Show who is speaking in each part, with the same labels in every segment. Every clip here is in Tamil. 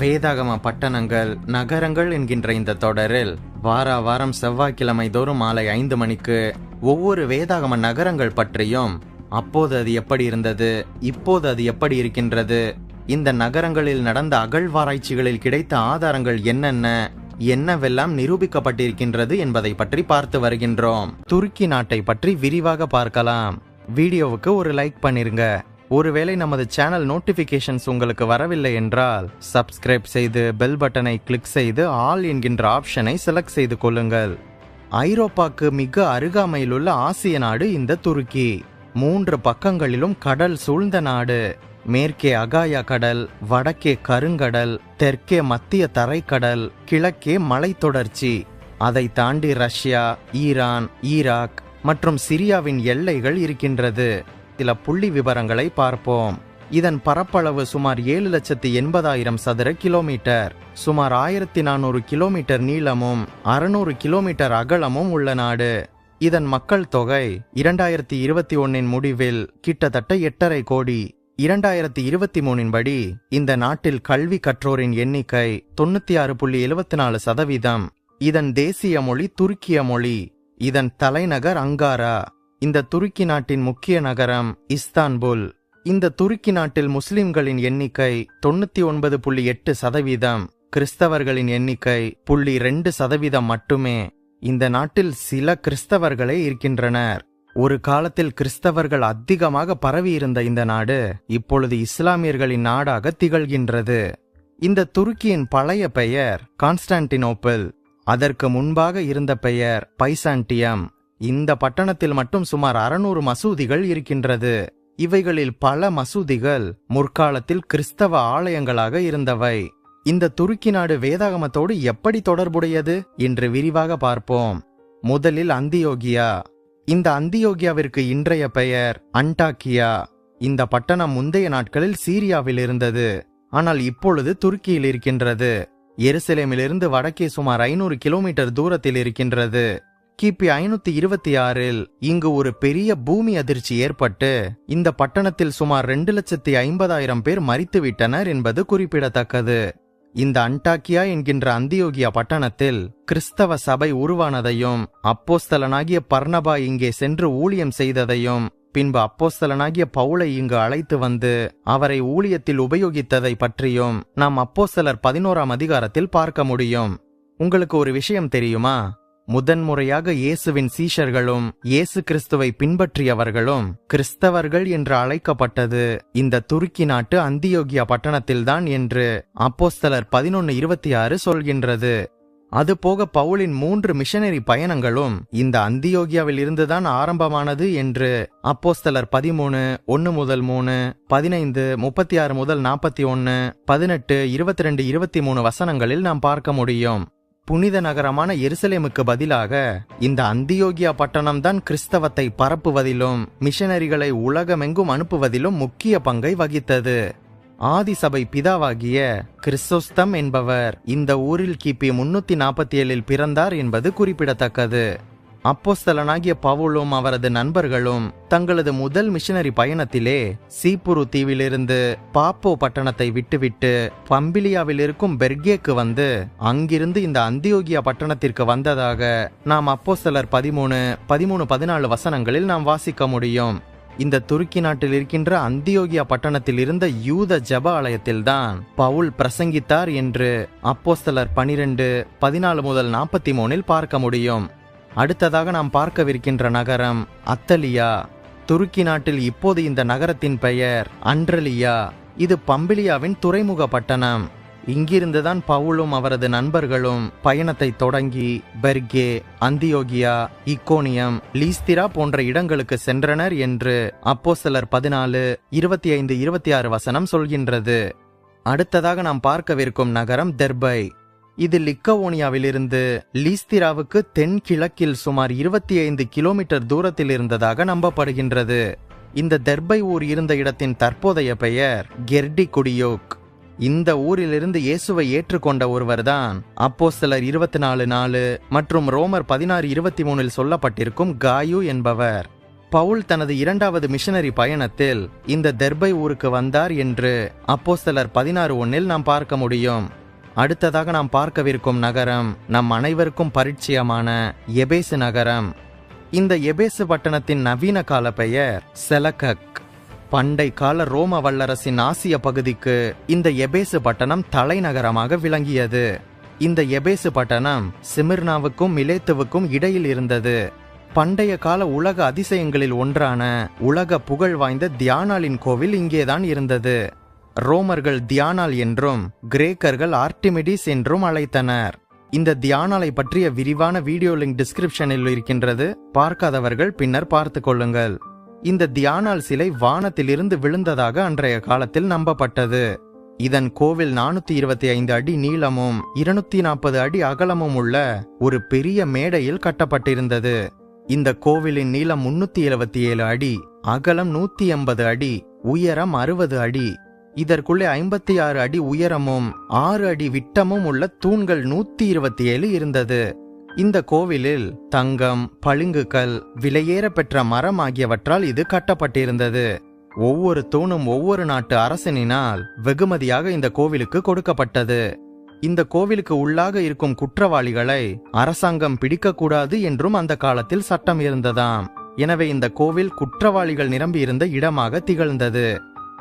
Speaker 1: வேதாகம பட்டணங்கள் நகரங்கள் என்கின்ற இந்த தொடரில் வார வாரம் செவ்வாய்க்கிழமை தோறும் மாலை ஐந்து மணிக்கு ஒவ்வொரு வேதாகம நகரங்கள் பற்றியும் அப்போது அது எப்படி இருந்தது இப்போது அது எப்படி இருக்கின்றது இந்த நகரங்களில் நடந்த அகழ்வாராய்ச்சிகளில் கிடைத்த ஆதாரங்கள் என்னென்ன என்னவெல்லாம் நிரூபிக்கப்பட்டிருக்கின்றது என்பதை பற்றி பார்த்து வருகின்றோம். துருக்கி நாட்டை பற்றி விரிவாக பார்க்கலாம். வீடியோவுக்கு ஒரு லைக் பண்ணிருங்க. ஒருவேளை நமது சேனல் நோட்டிஃபிகேஷன்ஸ் உங்களுக்கு வரவில்லை என்றால் சப்ஸ்கிரைப் செய்து பெல் பட்டனை கிளிக் செய்து ஆல் என்கின்ற ஆப்ஷனை செலக்ட் செய்து கொள்ளுங்கள். ஐரோப்பாக்கு மிக அருகாமையிலுள்ள ஆசிய நாடு இந்த துருக்கி. மூன்று பக்கங்களிலும் கடல் சூழ்ந்த நாடு. மேற்கே அகாயா கடல் வடக்கே கருங்கடல் தெற்கே மத்திய தரைக்கடல் கிழக்கே மலைத்தொடர்ச்சி. அதை தாண்டி ரஷ்யா ஈரான் ஈராக் மற்றும் சிரியாவின் எல்லைகள் இருக்கின்றது. சில புள்ளி விவரங்களை பார்ப்போம். இதன் பரப்பளவு சுமார் ஏழு லட்சத்தி எண்பதாயிரம் சதுர கிலோமீட்டர். சுமார் ஆயிரத்தி நானூறு கிலோமீட்டர் நீளமும் அறுநூறு கிலோமீட்டர் அகலமும் உள்ள நாடு. இதன் மக்கள் தொகை இரண்டாயிரத்தி இருபத்தி ஒன்னின் முடிவில் கிட்டத்தட்ட எட்டரை கோடி. இரண்டாயிரத்தி இருபத்தி மூணின் படி இந்த நாட்டில் கல்வி கற்றோரின் எண்ணிக்கை தொண்ணூத்தி ஆறு புள்ளி எழுபத்தி நாலு சதவீதம். இதன் தேசிய மொழி துருக்கிய மொழி. இதன் தலைநகர் அங்காரா. இந்த துருக்கி நாட்டின் முக்கிய நகரம் இஸ்தான்புல். இந்த துருக்கி நாட்டில் முஸ்லிம்களின் எண்ணிக்கை தொண்ணூத்தி ஒன்பது புள்ளி எட்டு சதவீதம் கிறிஸ்தவர்களின் எண்ணிக்கை புள்ளி ரெண்டு சதவீதம் மட்டுமே. இந்த நாட்டில் சில கிறிஸ்தவர்களே இருக்கின்றனர். ஒரு காலத்தில் கிறிஸ்தவர்கள் அதிகமாக பரவியிருந்த இந்த நாடு இப்பொழுது இஸ்லாமியர்களின் நாடாக திகழ்கின்றது. இந்த துருக்கியின் பழைய பெயர் கான்ஸ்டான்டினோப்பிள் அதற்கு முன்பாக இருந்த பெயர் பைசாண்டியம். இந்த பட்டணத்தில் மட்டும் சுமார் அறுநூறு மசூதிகள் இருக்கின்றது. இவைகளில் பல மசூதிகள் முற்காலத்தில் கிறிஸ்தவ ஆலயங்களாக இருந்தவை. இந்த துருக்கி நாடு வேதாகமத்தோடு எப்படி தொடர்புடையது என்று விரிவாக பார்ப்போம். முதலில் அந்தியோகியா. இந்த அந்தியோகியாவிற்கு இன்றைய பெயர் அன்டாக்கியா இந்த பட்டணம் முந்தைய நாட்களில் சீரியாவில் இருந்தது. ஆனால் இப்பொழுது துருக்கியில் இருக்கின்றது. எருசலேமிலிருந்து வடக்கே சுமார் ஐநூறு கிலோமீட்டர் தூரத்தில் இருக்கின்றது. கிபி ஐநூத்தி இருபத்தி ஆறில் இங்கு ஒரு பெரிய பூமி அதிர்ச்சி ஏற்பட்டு இந்த பட்டணத்தில் சுமார் ரெண்டு லட்சத்தி ஐம்பதாயிரம் பேர் மறித்துவிட்டனர் என்பது குறிப்பிடத்தக்கது. இந்த அன்டாக்கியா என்கின்ற அந்தியோகியா பட்டணத்தில் கிறிஸ்தவ சபை உருவானதையும் அப்போஸ்தலனாகிய பர்ணபா இங்கே சென்று ஊழியம் செய்ததையும் பின்பு அப்போஸ்தலனாகிய பவுலை இங்கு அழைத்து வந்து அவரை ஊழியத்தில் உபயோகித்ததை பற்றியும் நாம் அப்போஸ்தலர் பதினோராம் அதிகாரத்தில் பார்க்க முடியும். உங்களுக்கு ஒரு விஷயம் தெரியுமா? முதன்முறையாக இயேசுவின் சீஷர்களும் இயேசு கிறிஸ்துவை பின்பற்றியவர்களும் கிறிஸ்தவர்கள் என்று அழைக்கப்பட்டது. இந்த துருக்கி நாட்டு அந்தியோகியா பட்டணத்தில்தான் என்று அப்போஸ்தலர் பதினொன்னு இருபத்தி ஆறு சொல்கின்றது அதுபோக பவுலின் மூன்று மிஷனரி பயணங்களும் இந்த அந்தியோகியாவில் இருந்துதான் ஆரம்பமானது என்று அப்போஸ்தலர் பதிமூணு ஒன்னு முதல் மூணு பதினைந்து முப்பத்தி ஆறு முதல் நாற்பத்தி ஒன்னு பதினெட்டு இருபத்தி ரெண்டு இருபத்தி மூணு வசனங்களில் நாம் பார்க்க முடியும். புனித நகரமான எருசலேமுக்கு பதிலாக இந்த அந்தியோகியா பட்டணம்தான் கிறிஸ்தவத்தை பரப்புவதிலும் மிஷனரிகளை உலகமெங்கும் அனுப்புவதிலும் முக்கிய பங்கை வகித்தது. ஆதிசபை பிதாவாகிய கிறிஸ்தோஸ்தம் என்பவர் இந்த ஊரில் கிபி முன்னூத்தி நாற்பத்தி ஏழில் பிறந்தார் என்பது குறிப்பிடத்தக்கது. அப்போஸ்தலனாகிய பவுலும் அவரது நண்பர்களும் தங்களது முதல் மிஷனரி பயணத்திலே சீப்புரு தீவிலிருந்து பாப்போ பட்டணத்தை விட்டுவிட்டு பம்பிலியாவில் இருக்கும் பெர்கேக்கு வந்து அங்கிருந்து இந்த அந்தியோகியா பட்டணத்திற்கு வந்ததாக நாம் அப்போஸ்தலர் பதிமூணு பதிமூணு பதினாலு வசனங்களில் நாம் வாசிக்க முடியும். இந்த துருக்கி நாட்டில் இருக்கின்ற அந்தியோகியா பட்டணத்தில் இருந்த யூத ஜப ஆலயத்தில்தான் பவுல் பிரசங்கித்தார் என்று அப்போஸ்தலர் பனிரெண்டு பதினாலு முதல் நாற்பத்தி மூணில் பார்க்க முடியும். அடுத்ததாக நாம் பார்க்கவிருக்கின்ற நகரம் அத்தலியா. துருக்கி நாட்டில் இப்போது இந்த நகரத்தின் பெயர் அன்றலியா. இது பம்பிலியாவின் துறைமுக பட்டணம். இங்கிருந்துதான் பவுலும் அவரது நண்பர்களும் பயணத்தை தொடங்கி பெர்கே அந்தியோகியா இக்கோனியம் லீஸ்திரா போன்ற இடங்களுக்கு சென்றனர் என்று அப்போ சிலர் பதினாலு இருபத்தி ஐந்து இருபத்தி ஆறு வசனம் சொல்கின்றது. அடுத்ததாக நாம் பார்க்கவிருக்கும் நகரம் தெர்பை. இது லிக்கவோனியாவிலிருந்து லீஸ்திராவுக்கு தென்கிழக்கில் சுமார் இருபத்தி ஐந்து கிலோமீட்டர் தூரத்தில் இருந்ததாக நம்பப்படுகின்றது. இந்த தெர்பை ஊர் இருந்த இடத்தின் தற்போதைய பெயர் கெர்டி குடியோக் இந்த ஊரிலிருந்து இயேசுவை ஏற்றுக்கொண்ட ஒருவர்தான் அப்போஸ்தலர் இருபத்தி நாலு நாலு மற்றும் ரோமர் பதினாறு இருபத்தி மூணில் சொல்லப்பட்டிருக்கும் காயு என்பவர். பவுல் தனது இரண்டாவது மிஷனரி பயணத்தில் இந்த தெர்பை ஊருக்கு வந்தார் என்று அப்போஸ்தலர் பதினாறு ஒன்னில் நாம் பார்க்க முடியும். அடுத்ததாக நாம் பார்க்கவிருக்கும் நகரம் நம் அனைவருக்கும் பரிச்சயமான எபேசு நகரம். இந்த எபேசு பட்டணத்தின் நவீன கால பெயர் செலகக். பண்டை கால ரோம வல்லரசின் ஆசிய பகுதிக்கு இந்த எபேசு பட்டணம் தலைநகரமாக விளங்கியது. இந்த எபேசு பட்டணம் சிமிர்னாவுக்கும் மிலேத்துவுக்கும் இடையில் இருந்தது. பண்டைய கால உலக அதிசயங்களில் ஒன்றான உலக புகழ் வாய்ந்த தியானாலின் கோவில் இங்கேதான் இருந்தது. ரோமர்கள் தியானால் என்றும் கிரேக்கர்கள் ஆர்டிமிடிஸ் என்றும் அழைத்தனர். இந்த தியானாலை பற்றிய விரிவான வீடியோ லிங்க் டிஸ்கிரிப்ஷனில் இருக்கின்றது. பார்க்காதவர்கள் பின்னர் பார்த்து கொள்ளுங்கள். இந்த தியானால் சிலை வானத்திலிருந்து விழுந்ததாக அன்றைய காலத்தில் நம்பப்பட்டது. இதன் கோவில் நானூத்தி இருபத்தி ஐந்து அடி நீளமும் இருநூத்தி நாற்பது அடி அகலமும் உள்ள ஒரு பெரிய மேடையில் கட்டப்பட்டிருந்தது. இந்த கோவிலின் நீளம் முன்னூத்தி எழுபத்தி ஏழு அடி அகலம் நூத்தி எண்பது அடி உயரம் அறுபது அடி இதற்குள்ளே ஐம்பத்தி ஆறு அடி உயரமும் ஆறு அடி விட்டமும் உள்ள தூண்கள் நூத்தி இருபத்தி ஏழு இருந்தது. இந்த கோவிலில் தங்கம் பளிங்குக்கல் விலையேற பெற்ற மரம் ஆகியவற்றால் இது கட்டப்பட்டிருந்தது. ஒவ்வொரு தூணும் ஒவ்வொரு நாட்டு அரசனினால் வெகுமதியாக இந்த கோவிலுக்கு கொடுக்கப்பட்டது. இந்த கோவிலுக்கு உள்ளாக இருக்கும் குற்றவாளிகளை அரசாங்கம் பிடிக்கக்கூடாது என்றும் அந்த காலத்தில் சட்டம் இருந்ததாம். எனவே இந்த கோவில் குற்றவாளிகள் நிரம்பியிருந்த இடமாக திகழ்ந்தது.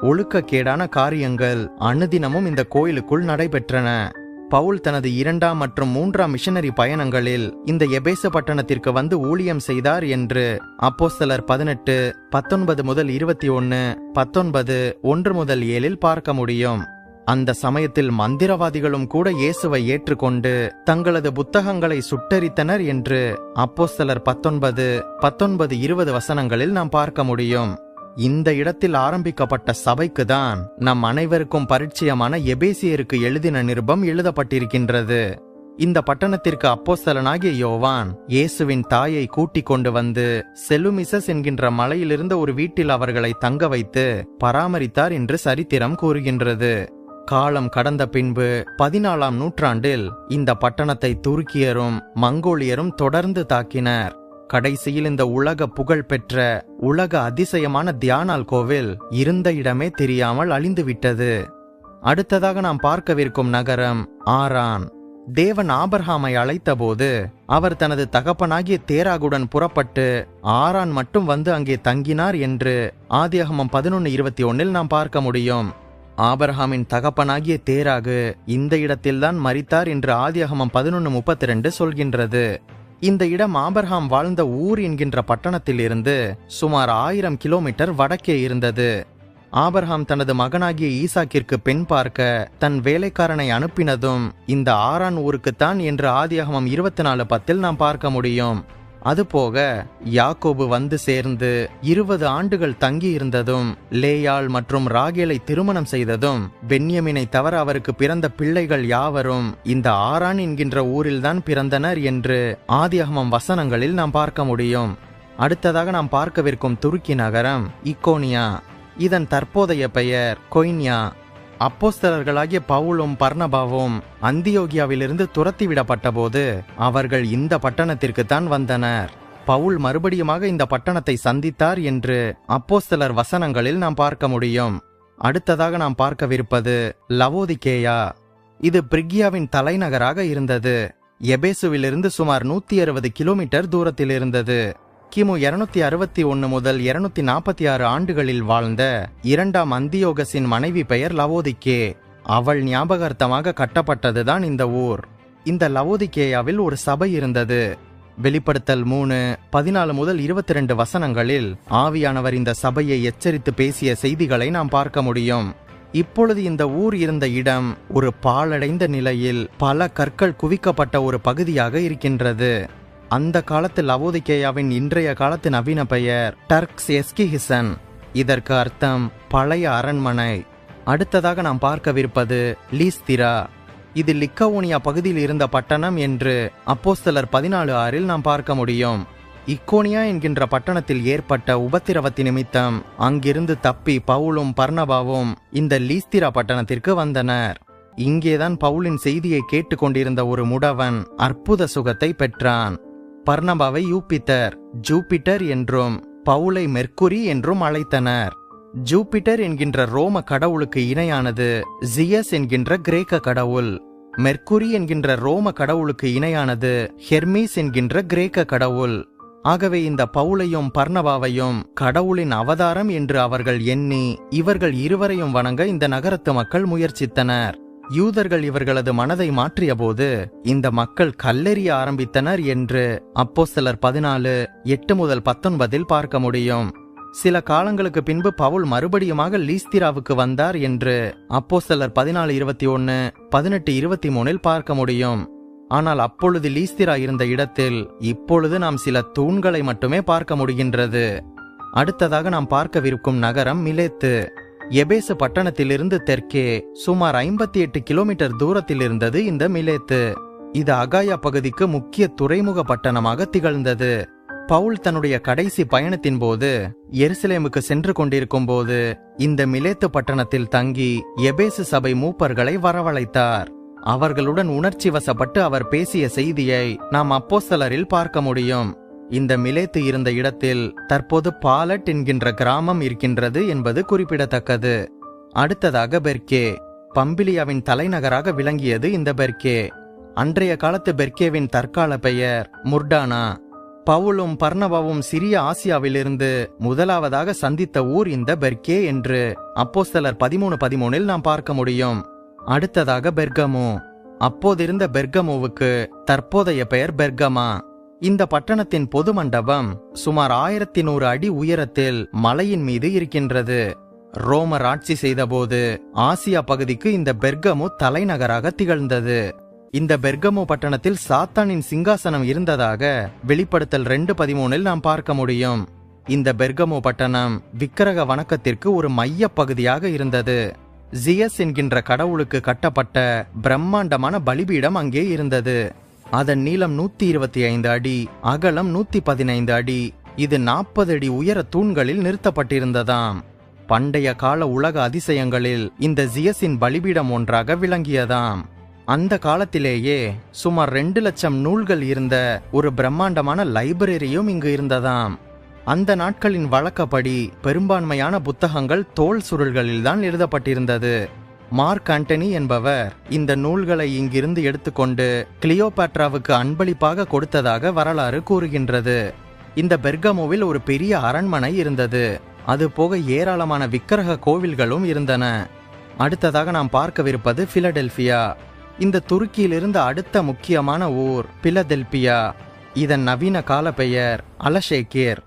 Speaker 1: ஒழுக்கக்கேடான காரியங்கள் அனுதினமும் இந்த கோயிலுக்குள் நடைபெற்றன. பவுல் தனது இரண்டாம் மற்றும் மூன்றாம் மிஷனரி பயணங்களில் இந்த எபேச பட்டணத்திற்கு வந்து ஊழியம் செய்தார் என்று அப்போஸ்தலர் பதினெட்டு பத்தொன்பது முதல் இருபத்தி ஒன்னு பத்தொன்பது ஒன்று முதல் ஏழில் பார்க்க முடியும். அந்த சமயத்தில் மந்திரவாதிகளும் கூட இயேசுவை ஏற்றுக்கொண்டு தங்களது புத்தகங்களை சுட்டரித்தனர் என்று அப்போஸ்தலர் பத்தொன்பது பத்தொன்பது இருபது வசனங்களில் நாம் பார்க்க முடியும். இந்த இடத்தில் ஆரம்பிக்கப்பட்ட சபைக்கு தான் நம் அனைவருக்கும் பரிச்சயமான எபேசியருக்கு எழுதின நிருபம் எழுதப்பட்டிருக்கின்றது. இந்த பட்டணத்திற்கு அப்போஸ்தலனாகிய யோவான் இயேசுவின் தாயை கூட்டிக் கொண்டு வந்து செலுமிசஸ் என்கின்ற மலையிலிருந்த ஒரு வீட்டில் அவர்களை தங்க வைத்து பராமரித்தார் என்று சரித்திரம் கூறுகின்றது. காலம் கடந்த பின்பு பதினாலாம் நூற்றாண்டில் இந்த பட்டணத்தை துருக்கியரும் மங்கோலியரும் தொடர்ந்து தாக்கினர். கடைசியில் இந்த உலக புகழ் பெற்ற உலக அதிசயமான தியானால் கோவில் இருந்த இடமே தெரியாமல் அழிந்துவிட்டது. அடுத்ததாக நாம் பார்க்கவிருக்கும் நகரம் ஆரான். தேவன் ஆபர்ஹாமை அழைத்தபோது அவர் தனது தகப்பனாகிய தேராகுடன் புறப்பட்டு ஆரான் மட்டும் வந்து அங்கே தங்கினார் என்று ஆதியகமம் பதினொன்னு இருபத்தி ஒன்னில் நாம் பார்க்க முடியும். ஆபர்ஹாமின் தகப்பனாகிய தேராகு இந்த இடத்தில்தான் மறித்தார் என்று ஆதியகமம் பதினொன்னு முப்பத்தி ரெண்டு சொல்கின்றது. இந்த இடம் ஆபர்ஹாம் வாழ்ந்த ஊர் என்கின்ற பட்டணத்திலிருந்து சுமார் ஆயிரம் கிலோமீட்டர் வடக்கே இருந்தது. ஆபர்ஹாம் தனது மகனாகிய ஈசாக்கிற்கு பெண் பார்க்க தன் வேலைக்காரனை அனுப்பினதும் இந்த ஆறான் ஊருக்குத்தான் என்று ஆதியாகமம் இருபத்தி நாலு பத்தில் நாம் பார்க்க முடியும். அதுபோக யாக்கோபு வந்து சேர்ந்து இருபது ஆண்டுகள் தங்கி இருந்ததும் லேயாள் மற்றும் ராகேலை திருமணம் செய்ததும் பென்யமினை தவிர அவருக்கு பிறந்த பிள்ளைகள் யாவரும் இந்த ஆரான் என்கின்ற ஊரில்தான் பிறந்தனர் என்று ஆதியகமம் வசனங்களில் நாம் பார்க்க முடியும். அடுத்ததாக நாம் பார்க்கவிருக்கும் துருக்கி நகரம் இக்கோனியா. இதன் தற்போதைய பெயர் கொய்னியா. அப்போஸ்தலர்களாகிய பவுலும் பர்ணபாவும் அந்தியோகியாவிலிருந்து துரத்திவிடப்பட்ட போது அவர்கள் இந்த பட்டணத்திற்குத்தான் வந்தனர். பவுல் மறுபடியுமாக இந்த பட்டணத்தை சந்தித்தார் என்று அப்போஸ்தலர் வசனங்களில் நாம் பார்க்க முடியும். அடுத்ததாக நாம் பார்க்கவிருப்பது லவோதிகேயா. இது பிரிக்யாவின் தலைநகராக இருந்தது. எபேசுவிலிருந்து சுமார் நூத்தி அறுபது கிலோமீட்டர் தூரத்தில் இருந்தது கிமு இருநூத்தி அறுபத்தி ஒன்னு முதல் இருநூத்தி நாற்பத்தி ஆறு ஆண்டுகளில் வாழ்ந்த இரண்டாம் அந்தியோகஸின் மனைவி பெயர் லவோதிக்கே அவள் ஞாபகார்த்தமாக கட்டப்பட்டதுதான் இந்த ஊர். இந்த லவோதிக்கேயாவில் ஒரு சபை இருந்தது. வெளிப்படுத்தல் மூணு பதினாலு முதல் இருபத்தி ரெண்டு வசனங்களில் ஆவியானவர் இந்த சபையை எச்சரித்து பேசிய செய்திகளை நாம் பார்க்க முடியும். இப்பொழுது இந்த ஊர் இருந்த இடம் ஒரு பாழடைந்த நிலையில் பல கற்கள் குவிக்கப்பட்ட ஒரு பகுதியாக இருக்கின்றது. அந்த காலத்து லவோதிகேயாவின் இன்றைய காலத்து நவீன பெயர் டர்க்ஸ் எஸ்கிஹிசன். இதற்கு அர்த்தம் பழைய அரண்மனை. அடுத்ததாக நாம் பார்க்கவிருப்பது லீஸ்திரா. இது லிக்கவோனியா பகுதியில் இருந்த பட்டணம் என்று அப்போஸ்தலர் பதினாலு ஆறில் நாம் பார்க்க முடியும். இக்கோனியா என்கின்ற பட்டணத்தில் ஏற்பட்ட உபத்திரவத்தி நிமித்தம் அங்கிருந்து தப்பி பவுலும் பர்ணபாவும் இந்த லீஸ்திரா பட்டணத்திற்கு வந்தனர். இங்கேதான் பவுலின் செய்தியை கேட்டுக்கொண்டிருந்த ஒரு முடவன் அற்புத சுகத்தை பெற்றான். பர்ணபாவை யூப்பித்தர் ஜூபிட்டர் என்றும் பவுலை மெர்க்குரி என்றும் அழைத்தனர். ஜூபிட்டர் என்கின்ற ரோம கடவுளுக்கு இணையானது ஜியஸ் என்கின்ற கிரேக்க கடவுள். மெர்க்குரி என்கின்ற ரோம கடவுளுக்கு இணையானது ஹெர்மீஸ் என்கின்ற கிரேக்க கடவுள். ஆகவே இந்த பவுலையும் பர்ணபாவையும் கடவுளின் அவதாரம் என்று அவர்கள் எண்ணி இவர்கள் இருவரையும் வணங்க இந்த நகரத்து மக்கள் முயற்சித்தனர். யூதர்கள் இவர்களது மனதை மாற்றியபோது இந்த மக்கள் கல்லெறிய ஆரம்பித்தனர் என்று அப்போஸ்தலர் பதினாலு எட்டு முதல் பத்தொன்பதில் பார்க்க முடியும். சில காலங்களுக்கு பின்பு பவுல் மறுபடியுமாக லீஸ்திராவுக்கு வந்தார் என்று அப்போஸ்தலர் பதினாலு இருபத்தி ஒன்னு பதினெட்டு இருபத்தி மூணில் பார்க்க முடியும். ஆனால் அப்பொழுது லீஸ்திரா இருந்த இடத்தில் இப்பொழுது நாம் சில தூண்களை மட்டுமே பார்க்க முடிகின்றது. அடுத்ததாக நாம் பார்க்கவிருக்கும் நகரம் மிலேத்து. எபேசு பட்டணத்திலிருந்து தெற்கே சுமார் ஐம்பத்தி எட்டு கிலோமீட்டர் தூரத்தில் இருந்தது இந்த மிலேத்து. இது அகாயா பகுதிக்கு முக்கிய துறைமுக பட்டணமாக திகழ்ந்தது. பவுல் தன்னுடைய கடைசி பயணத்தின் போது எருசலேமுக்கு சென்று கொண்டிருக்கும் போது இந்த மிலேத்து பட்டணத்தில் தங்கி எபேசு சபை மூப்பர்களை வரவழைத்தார். அவர்களுடன் உணர்ச்சி வசப்பட்டு அவர் பேசிய செய்தியை நாம் அப்போஸ்தலரில் பார்க்க முடியும். இந்த மிலேத்து இருந்த இடத்தில் தற்போது பாலட் என்கின்ற கிராமம் இருக்கின்றது என்பது குறிப்பிடத்தக்கது. அடுத்ததாக பெர்கே பம்பிலியாவின் தலைநகராக விளங்கியது இந்த பெர்கே அன்றைய காலத்து பெர்கேவின் தற்கால பெயர் முர்டானா. பவுலும் பர்ணவாவும் சிறிய ஆசியாவிலிருந்து முதலாவதாக சந்தித்த ஊர் இந்த பெர்கே என்று அப்போஸ்தலர் பதிமூணு பதிமூணில் நாம் பார்க்க முடியும். அடுத்ததாக பெர்கமோ. அப்போதிருந்த பெர்கமோவுக்கு தற்போதைய பெயர் பெர்கமா. இந்த பட்டணத்தின் பொது மண்டபம் சுமார் ஆயிரத்தி நூறு அடி உயரத்தில் மலையின் மீது இருக்கின்றது. ரோமர் ஆட்சி செய்தபோது ஆசியா பகுதிக்கு இந்த பெர்கமு தலைநகராக திகழ்ந்தது. இந்த பெர்கமோ பட்டணத்தில் சாத்தானின் சிங்காசனம் இருந்ததாக வெளிப்படுத்தல் ரெண்டு பதிமூணில் நாம் பார்க்க முடியும். இந்த பெர்கமோ பட்டணம் விக்கிரக வணக்கத்திற்கு ஒரு மைய பகுதியாக இருந்தது. ஜியஸ் என்கின்ற கடவுளுக்கு கட்டப்பட்ட பிரம்மாண்டமான பலிபீடம் அங்கே இருந்தது. அதன் நீளம் நூத்தி இருபத்தி ஐந்து அடி அகலம் நூத்தி பதினைந்து அடி. இது நாற்பது அடி உயர தூண்களில் நிறுத்தப்பட்டிருந்ததாம். பண்டைய கால உலக அதிசயங்களில் இந்த ஜியஸின் பலிபீடம் ஒன்றாக விளங்கியதாம். அந்த காலத்திலேயே சுமார் ரெண்டு லட்சம் நூல்கள் இருந்த ஒரு பிரம்மாண்டமான லைப்ரரியும் இங்கு இருந்ததாம். அந்த நாட்களின் வழக்கப்படி பெரும்பான்மையான புத்தகங்கள் தோல் சுருள்களில்தான் எழுதப்பட்டிருந்தது. மார்க் ஆண்டனி என்பவர் இந்த நூல்களை இங்கிருந்து எடுத்துக்கொண்டு கிளியோபாட்ராவுக்கு அன்பளிப்பாக கொடுத்ததாக வரலாறு கூறுகின்றது. இந்த பெர்கமோவில் ஒரு பெரிய அரண்மனை இருந்தது. அது போக ஏராளமான விக்கிரக கோவில்களும் இருந்தன. அடுத்ததாக நாம் பார்க்கவிருப்பது பிலடெல்பியா. இந்த துருக்கியிலிருந்து அடுத்த முக்கியமான ஊர் பிலதெல்பியா இதன் நவீன கால பெயர் அலஷேக்கேர்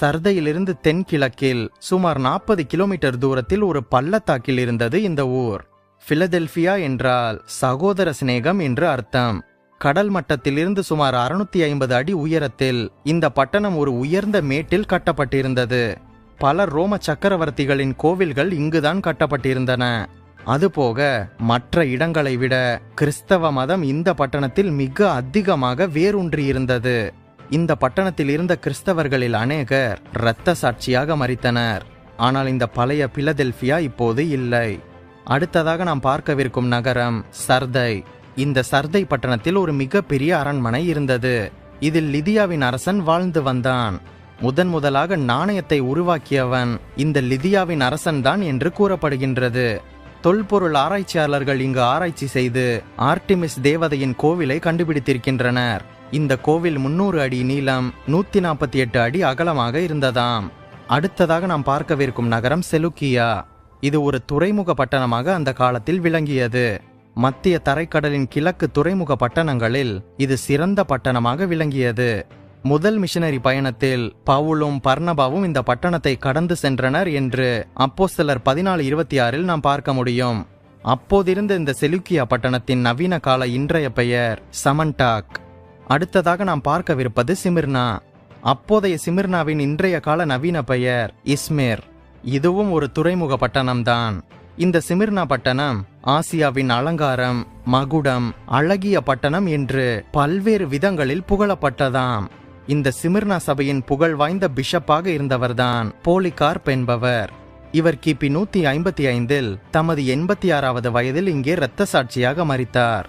Speaker 1: சர்தையிலிருந்து தென்கிழக்கில் சுமார் நாற்பது கிலோமீட்டர் தூரத்தில் ஒரு பள்ளத்தாக்கில் இருந்தது இந்த ஊர். பிலதெல்பியா என்றால் சகோதர சிநேகம் என்று அர்த்தம். கடல் மட்டத்திலிருந்து சுமார் அறுநூத்தி ஐம்பது அடி உயரத்தில் இந்த பட்டணம் ஒரு உயர்ந்த மேட்டில் கட்டப்பட்டிருந்தது. பல ரோம சக்கரவர்த்திகளின் கோவில்கள் இங்குதான் கட்டப்பட்டிருந்தன. அதுபோக மற்ற இடங்களை விட கிறிஸ்தவ மதம் இந்த பட்டணத்தில் மிக அதிகமாக வேரூன்றியிருந்தது. இந்த பட்டணத்தில் இருந்த கிறிஸ்தவர்களில் அநேகர் இரத்த சாட்சியாக மறித்தனர் ஆனால் இந்த பழைய பிலதெல்பியா இப்போது இல்லை. அடுத்ததாக நாம் பார்க்கவிருக்கும் நகரம் சர்தை. இந்த சர்தை பட்டணத்தில் ஒரு மிகப்பெரிய அரண்மனை இருந்தது. இதில் லிதியாவின் அரசன் வாழ்ந்து வந்தான். முதன் முதலாக நாணயத்தை உருவாக்கியவன் இந்த லிதியாவின் அரசன்தான் என்று கூறப்படுகின்றது. தொல்பொருள் ஆராய்ச்சியாளர்கள் இங்கு ஆராய்ச்சி செய்து ஆர்டிமிஸ் தேவதையின் கோவிலை கண்டுபிடித்திருக்கின்றனர். இந்த கோவில் முன்னூறு அடி நீளம் நூத்தி நாற்பத்தி எட்டு அடி அகலமாக இருந்ததாம். அடுத்ததாக நாம் பார்க்கவிருக்கும் நகரம் செலுக்கியா. இது ஒரு துறைமுக பட்டணமாக அந்த காலத்தில் விளங்கியது. மத்திய தரைக்கடலின் கிழக்கு துறைமுக பட்டணங்களில் இது சிறந்த பட்டணமாக விளங்கியது. முதல் மிஷனரி பயணத்தில் பவுலும் பர்ணபாவும் இந்த பட்டணத்தை கடந்து சென்றனர் என்று அப்போ சிலர் பதினாலு இருபத்தி ஆறில் நாம் பார்க்க முடியும். அப்போதிருந்த இந்த செலுக்கியா பட்டணத்தின் நவீன கால இன்றைய பெயர் சமன்டாக் அடுத்ததாக நாம் பார்க்கவிருப்பது சிமிர்னா. அப்போதைய சிமிர்னாவின் இன்றைய கால நவீன பெயர் இஸ்மேர். இதுவும் ஒரு துறைமுக பட்டணம்தான் இந்த சிமிர்னா பட்டணம் ஆசியாவின் அலங்காரம் மகுடம் அழகிய பட்டணம் என்று பல்வேறு விதங்களில் புகழப்பட்டதாம். இந்த சிமிர்னா சபையின் புகழ் வாய்ந்த பிஷப்பாக இருந்தவர்தான் போலிகார்ப் என்பவர். இவர் கிபி நூத்தி ஐம்பத்தி ஐந்தில் தமது எண்பத்தி ஆறாவது வயதில் இங்கே இரத்த சாட்சியாக மறித்தார்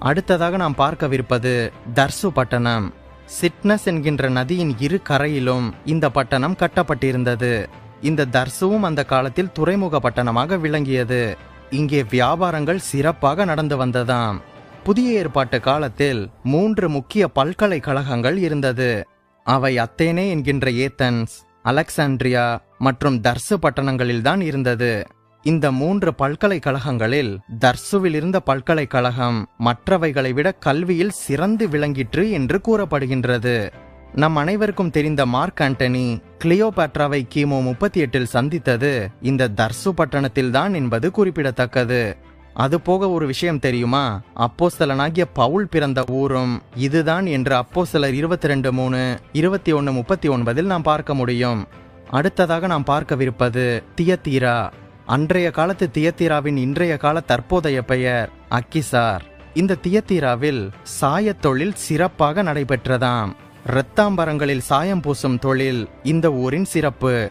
Speaker 1: அடுத்ததாக நாம் பார்க்கவிருப்பது தர்சு பட்டணம். சிட்னஸ் என்கின்ற நதியின் இரு கரையிலும் இந்த பட்டணம் கட்டப்பட்டிருந்தது. இந்த தர்சுவும் அந்த காலத்தில் துறைமுக பட்டணமாக விளங்கியது. இங்கே வியாபாரங்கள் சிறப்பாக நடந்து வந்ததாம். புதிய ஏற்பாட்டு காலத்தில் மூன்று முக்கிய பல்கலைக்கழகங்கள் இருந்தது. அவை அத்தேனே என்கின்ற ஏத்தன்ஸ் அலெக்சாண்ட்ரியா மற்றும் தர்சு பட்டணங்களில்தான் இருந்தது. இந்த மூன்று பல்கலைக்கழகங்களில் தர்சுவில் இருந்த பல்கலைக்கழகம் மற்றவைகளை விட கல்வியில் சிறந்து விளங்கிற்று என்று கூறப்படுகின்றது. நம் அனைவருக்கும் தெரிந்த மார்க் ஆண்டனி கிளியோபாட்ராவை கிமு முப்பத்தி எட்டில் சந்தித்தது இந்த தர்சு பட்டணத்தில்தான் என்பது குறிப்பிடத்தக்கது. அது போக ஒரு விஷயம் தெரியுமா? அப்போஸ்தலனாகிய பவுல் பிறந்த ஊரும் இதுதான் என்று அப்போஸ்தலர் இருபத்தி ரெண்டு மூணு இருபத்தி ஒன்று முப்பத்தி ஒன்பதில் நாம் பார்க்க முடியும். அடுத்ததாக நாம் பார்க்கவிருப்பது தியத்தீரா. அன்றைய காலத்து தியத்திராவின் இன்றைய கால தற்போதைய பெயர் அக்கிசார். இந்த தியத்திராவில் சாயத் தொழில் சிறப்பாக நடைபெற்றதாம். இரத்தாம்பரங்களில் சாயம் பூசும் தொழில் இந்த ஊரின் சிறப்பு.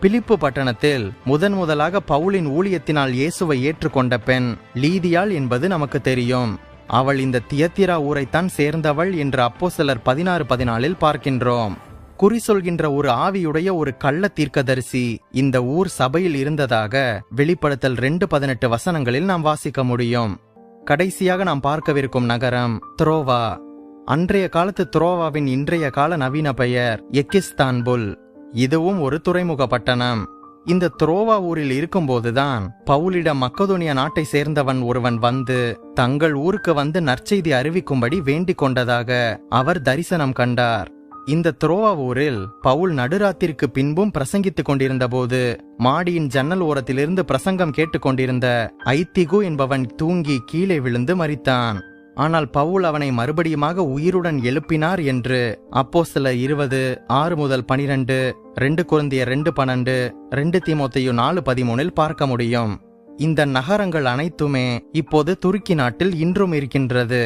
Speaker 1: பிலிப்பு பட்டணத்தில் முதன் முதலாக பவுலின் ஊழியத்தினால் இயேசுவை ஏற்றுக்கொண்ட பெண் லீதியாள் என்பது நமக்கு தெரியும். அவள் இந்த தியத்திரா ஊரைத்தான் சேர்ந்தவள் என்று அப்போ சிலர் பதினாறு பதினாலில் பார்க்கின்றோம். குறி சொல்கின்ற ஒரு ஆவியுடைய ஒரு கள்ள தீர்க்கதரிசி இந்த ஊர் சபையில் இருந்ததாக வெளிப்படுத்தல் ரெண்டு பதினெட்டு வசனங்களில் நாம் வாசிக்க முடியும். கடைசியாக நாம் பார்க்கவிருக்கும் நகரம் த்ரோவா. அன்றைய காலத்து துரோவாவின் இன்றைய கால நவீன பெயர் எக்கிஸ்தான்புல். இதுவும் ஒரு துறைமுக பட்டணம். இந்த துரோவா ஊரில் இருக்கும்போதுதான் பவுலிடம் மக்கதோனியா நாட்டை சேர்ந்தவன் ஒருவன் வந்து தங்கள் ஊருக்கு வந்து நற்செய்தி அறிவிக்கும்படி வேண்டிக் கொண்டதாக அவர் தரிசனம் கண்டார். இந்த துரோவா ஊரில் பவுல் நடுராத்திற்கு பின்பும் பிரசங்கித்துக் கொண்டிருந்த போது மாடியின் ஜன்னல் ஓரத்திலிருந்து பிரசங்கம் கேட்டுக்கொண்டிருந்த ஐத்திகு என்பவன் தூங்கி கீழே விழுந்து மறித்தான் ஆனால் பவுல் அவனை மறுபடியுமாக உயிருடன் எழுப்பினார் என்று அப்போ சில இருபது ஆறு முதல் பனிரெண்டு ரெண்டு குருந்திய ரெண்டு பன்னெண்டு ரெண்டு தீமோத்தையு நாலு பதிமூணில் பார்க்க முடியும். இந்த நகரங்கள் அனைத்துமே இப்போது துருக்கி நாட்டில் இன்றும் இருக்கின்றது.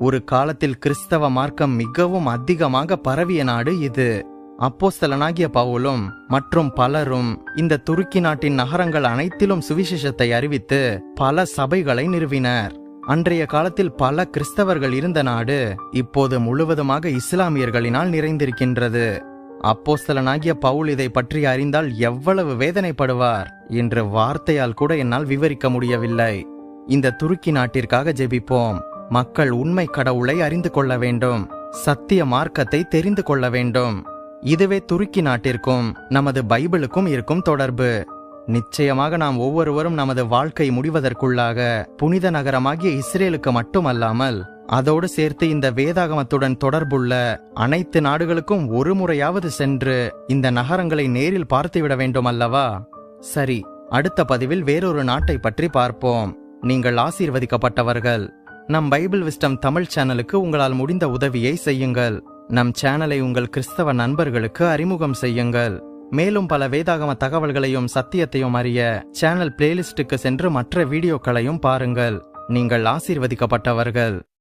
Speaker 1: ஒரு காலத்தில் கிறிஸ்தவ மார்க்கம் மிகவும் அதிகமாக பரவிய நாடு இது. அப்போஸ்தலனாகிய பவுலும் மற்றும் பலரும் இந்த துருக்கி நாட்டின் நகரங்கள் அனைத்திலும் சுவிசேஷத்தை அறிவித்து பல சபைகளை நிறுவினர். அன்றைய காலத்தில் பல கிறிஸ்தவர்கள் இருந்த நாடு இப்போது முழுவதுமாக இஸ்லாமியர்களினால் நிறைந்திருக்கின்றது. அப்போஸ்தலனாகிய பவுல் இதை பற்றி அறிந்தால் எவ்வளவு வேதனைப்படுவார் என்று வார்த்தையால் கூட என்னால் விவரிக்க முடியவில்லை. இந்த துருக்கி நாட்டிற்காக ஜெபிப்போம். மக்கள் உண்மை கடவுளை அறிந்து கொள்ள வேண்டும் சத்திய மார்க்கத்தை தெரிந்து கொள்ள வேண்டும். இதுவே துருக்கி நாட்டிற்கும் நமது பைபிளுக்கும் இருக்கும் தொடர்பு. நிச்சயமாக நாம் ஒவ்வொருவரும் நமது வாழ்க்கை முடிவதற்குள்ளாக புனித நகரமாகிய இஸ்ரேலுக்கு மட்டுமல்லாமல் அதோடு சேர்த்து இந்த வேதாகமத்துடன் தொடர்புள்ள அனைத்து நாடுகளுக்கும் ஒரு முறையாவது சென்று இந்த நகரங்களை நேரில் பார்த்துவிட வேண்டும் அல்லவா சரி அடுத்த பதிவில் வேறொரு நாட்டை பற்றி பார்ப்போம். நீங்கள் ஆசீர்வதிக்கப்பட்டவர்கள். நம் பைபிள் விஸ்டம் தமிழ் சேனலுக்கு உங்களால் முடிந்த உதவியை செய்யுங்கள். நம் சேனலை உங்கள் கிறிஸ்தவ நண்பர்களுக்கு அறிமுகம் செய்யுங்கள். மேலும் பல வேதாகம தகவல்களையும் சத்தியத்தையும் அறிய சேனல் பிளேலிஸ்டுக்கு சென்று மற்ற வீடியோக்களையும் பாருங்கள். நீங்கள் ஆசீர்வதிக்கப்பட்டவர்கள்.